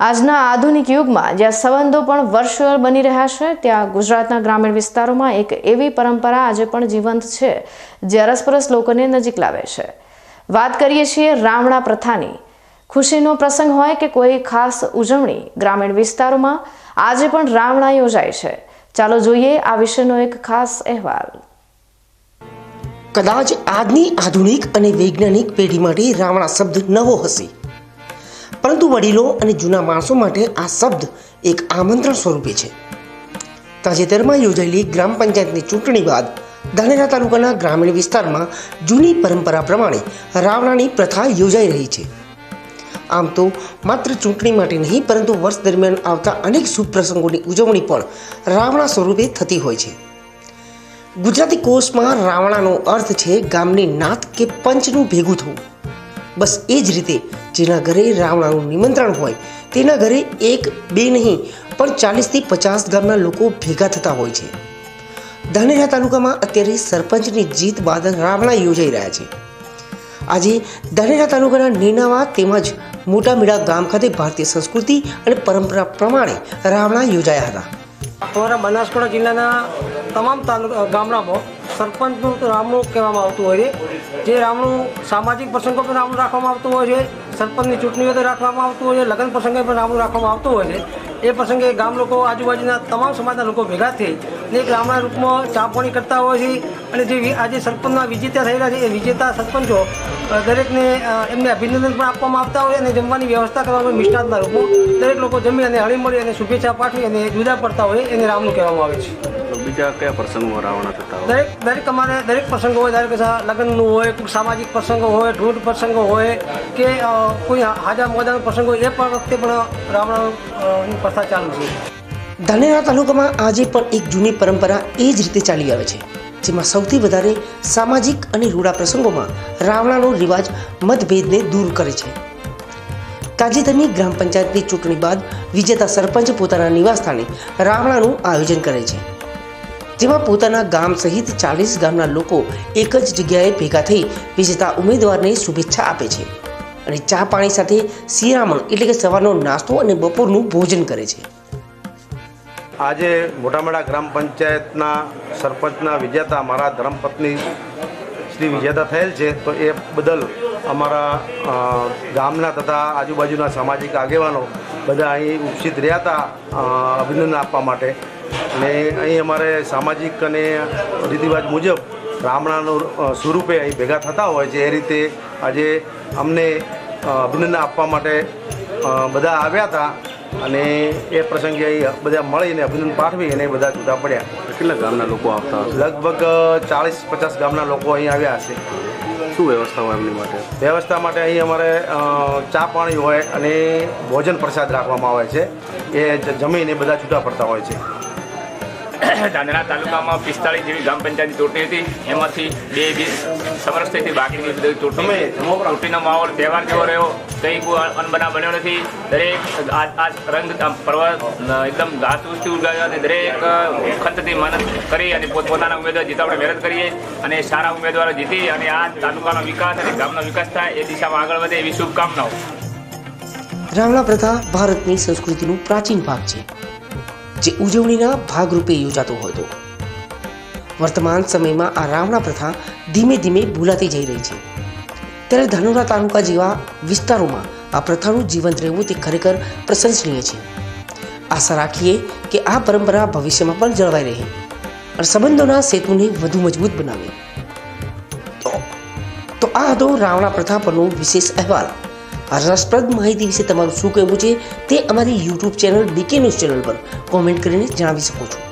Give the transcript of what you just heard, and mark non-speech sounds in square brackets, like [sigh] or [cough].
આજના આધુનિક યુગમાં જ્યાં સંબંધો પણ વર્ચ્યુઅલ બની રહ્યા છે, ત્યાં ગુજરાતના ગ્રામીણ વિસ્તારોમાં એક એવી પરંપરા આજે પણ જીવંત છે, જે અરસપરસ લોકોને નજીક લાવે છે. વાત કરીએ છીએ રાવણા પ્રથાની. ખુશીનો પ્રસંગ હોય કે કોઈ ખાસ ઉજવણી ગ્રામીણ વિસ્તારોમાં, આજે પણ રાવણા યોજાય છે. ચાલો જોઈએ આ વિશેનો એક ખાસ અહેવાલ. કદાચ આજની આધુનિક અને વૈજ્ઞાનિક પેઢી માટે રાવણા શબ્દ નવો હશે. પરંતુ વડીલો અને જૂના માણસો માટે આ શબ્દ એક આમંત્રણ સ્વરૂપે છે. તાજેતરમાં યોજાયેલી ગ્રામ પંચાયતની ચૂંટણી બાદ ધાનેરા તાલુકાના ગ્રામીણ વિસ્તારમાં જૂની પરંપરા પ્રમાણે રાવણાની પ્રથા યોજાઈ રહી છે. આમ તો માત્ર ચૂંટણી માટે નહીં, પરંતુ વર્ષ દરમિયાન આવતા અનેક શુભ પ્રસંગોની ઉજવણી પણ રાવણા સ્વરૂપે થતી હોય છે. ગુજરાતી કોષમાં રાવણાનો અર્થ છે ગામની નાથ કે પંચનું ભેગું થવું. બસ એ જ રીતે જેના ઘરે રાવણાનું નિમંત્રણ હોય, તેના ઘરે એક, બે નહીં, પણ ચાલીસથી પચાસ ગામના લોકો ભેગા થતા હોય છે. ધાનેરા તાલુકામાં અત્યારે સરપંચની જીત બાદ રાવણા યોજાઈ રહ્યા છે. આજે ધાનેરા તાલુકાના નીનાવા તેમજ મોટા મીડા ગામ ખાતે ભારતીય સંસ્કૃતિ અને પરંપરા પ્રમાણે રાવણા યોજાયા હતા. અમારા બનાસકાંઠા જિલ્લાના તમામ તાલુકા, ગામડામાં સરપંચનું રામણું કહેવામાં આવતું હોય છે. જે રામણું સામાજિક પ્રસંગો પણ રામણું રાખવામાં આવતું હોય છે, સરપંચની ચૂંટણીઓ તો રાખવામાં આવતું હોય છે, લગ્ન પ્રસંગે પણ રામણું રાખવામાં આવતું હોય છે. એ પ્રસંગે ગામ લોકો, આજુબાજુના તમામ સમાજના લોકો ભેગા થઈ ને એક રામણા રૂપમાં ચાંપણી કરતા હોય છે. અને જે આજે સરપંચના વિજેતા થયેલા છે એ વિજેતા સરપંચો દરેકને એમને અભિનંદન પણ આપવામાં આવતા હોય અને જમવાની વ્યવસ્થા કરવામાં મિષ્ટાનના રૂપમાં દરેક લોકો જમી અને હળીમળી અને શુભેચ્છા પાઠવી અને જુદા પડતા હોય એને રામનું કહેવામાં આવે છે. બીજા કયા પ્રસંગો રાવણા થતા હોય? દરેક દરેક અમારે દરેક પ્રસંગો હોય ધારો કે લગ્નનું હોય કોઈ સામાજિક પ્રસંગો હોય ઢૂંઢ પ્રસંગો હોય કે કોઈ હાજા મોજાના પ્રસંગ હોય એ પણ વખતે પણ રાવણાની પ્રથા ચાલુ છે. ધાનેરા તાલુકામાં આજે પણ એક જૂની પરંપરા એ જ રીતે ચાલી આવે છે, જેમાં સૌથી વધારે સામાજિક અને રૂડા પ્રસંગોમાં રાવણાનો રિવાજ મતભેદને દૂર કરે છે. તાજેતરની ગ્રામ પંચાયતની ચૂંટણી બાદ વિજેતા સરપંચ પોતાના નિવાસસ્થાને રાવણાનું આયોજન કરે છે. જેમાં પોતાના ગામ સહિત ચાલીસ ગામના લોકો એક જ જગ્યાએ ભેગા થઈ વિજેતા ઉમેદવારને શુભેચ્છા આપે છે અને ચા પાણી સાથે શિરામણ એટલે કે સવારનો નાસ્તો અને બપોરનું ભોજન કરે છે. આજે મોટામેડા ગ્રામ પંચાયતના સરપંચના વિજેતા મારા ધર્મપત્ની શ્રી વિજેતા થયેલ છે, તો એ બદલ અમારા ગામના તથા આજુબાજુના સામાજિક આગેવાનો બધા અહીં ઉપસ્થિત રહ્યા હતા અભિનંદન આપવા માટે. અને અહીં અમારે સામાજિક અને રીતિરિવાજ મુજબ રામણાનું સ્વરૂપે અહીં ભેગા થતા હોય છે, એ રીતે આજે અમને અભિનંદન આપવા માટે બધા આવ્યા હતા. અને એ પ્રસંગે બધા મળીને અભિનંદન પાઠવી અને બધા જુદા પડ્યા. કેટલા ગામના લોકો આવતા લગભગ ચાળીસ પચાસ ગામના લોકો અહીં આવ્યા હશે. શું વ્યવસ્થા હોય એમની માટે? વ્યવસ્થા માટે અહીં અમારે ચા પાણી હોય અને ભોજન પ્રસાદ રાખવામાં આવે છે. એ જમીને બધા છૂટા પડતા હોય છે. [coughs] ધાનેરા તાલુકામાં પિસ્તાળીસ જેવી ગ્રામ પંચાયતની ચૂંટણી હતી. એમાંથી બે વીસ સમરસ થઈ બાકીની બધી ચૂંટણી. ચૂંટણીનો માહોલ તહેવાર જેવો રહ્યો. કંઈ કોઈ અનબના બન્યો નથી. દરેક આ રંગ પર્વ એકદમ ઘાસૂસથી ઉગાવ્યો અને દરેક ખતથી મહેનત કરી અને પોતપોતાના ઉમેદવાર જીતાવડે મહેનત કરીએ અને સારા ઉમેદવારો જીતી અને આ તાલુકાનો વિકાસ અને ગામનો વિકાસ થાય એ દિશામાં આગળ વધે એવી શુભકામનાઓ. રાવણા પ્રથા ભારતની સંસ્કૃતિનું પ્રાચીન ભાગ છે. જે ઉજવણીના ભાગરૂપે યોજાતો હતો વર્તમાન સમયમાં આ રાવણા પ્રથા ધીમે ધીમે ભૂલાતી જઈ રહી છે. ત્યારે ધાનુરા તાલુકા જેવા વિસ્તારોમાં આ પ્રથાનું જીવંત રહેવું તે ખરેખર પ્રશંસનીય છે. આશા રાખીએ કે આ પરંપરા ભવિષ્યમાં પણ જળવાઈ રહે અને સંબંધોના સેતુને વધુ મજબૂત બનાવે. તો આ હતો રાવણા પ્રથા પરનો વિશેષ અહેવાલ. આ રસપ્રદ માહિતી વિશે તમારું શું કહેવું છે તે અમારી YouTube channel DK news channel પર કોમેન્ટ કરીને જણાવી શકો છો.